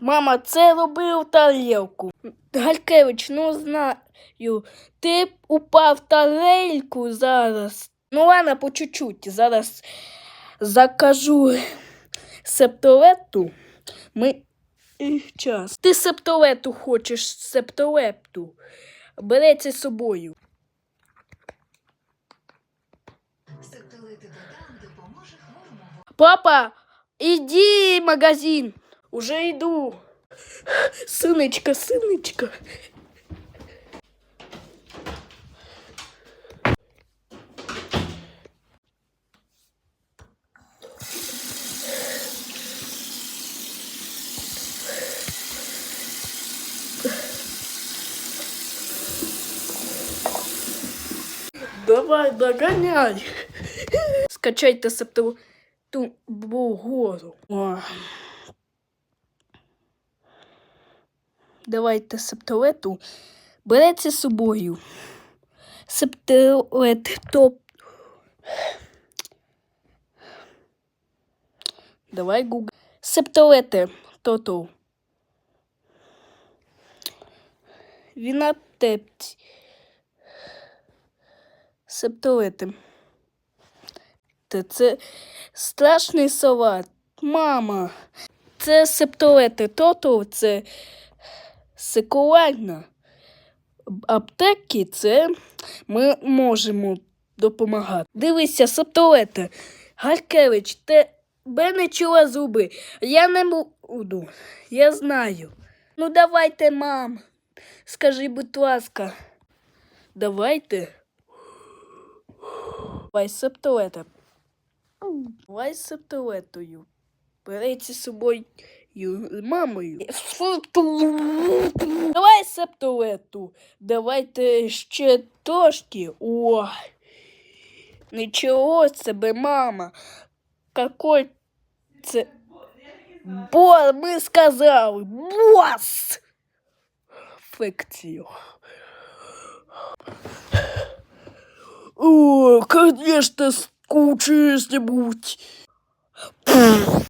Мама, це робив тарілку. Галькевич, ну знаю. Ти упав тарельку зараз. Ну ладно, по чуть-чуть. Зараз закажу септолепту. Ми час. Ти септолету хочеш, септолепту. Бери це з собою. Папа, иди в магазин. Уже иду. Сыночка, сыночка. Давай, догоняй. Скачайте септу ту гору. Давайте септолету. Береться з собою. Септолет топ. Давай гугл. Септолети тоту. Віна тепць. Септолети. Та це страшний салат. Мама. Це септолети. Тото це секуларна. Аптеки це ми можемо допомагати. Дивися, септолети. Галькевич, тебе не чула зуби. Я не буду. Я знаю. Ну давайте, мам. Скажи, будь ласка. Давайте. Давай септолета. Давай з септолетою. Береться з собою мамою. Давай септолету. Давайте ще трошки. Ой. Нічого себе, мама. Какой це. Бо ми сказали. Бос! Фекцію. О, конечно, скучно, если будь.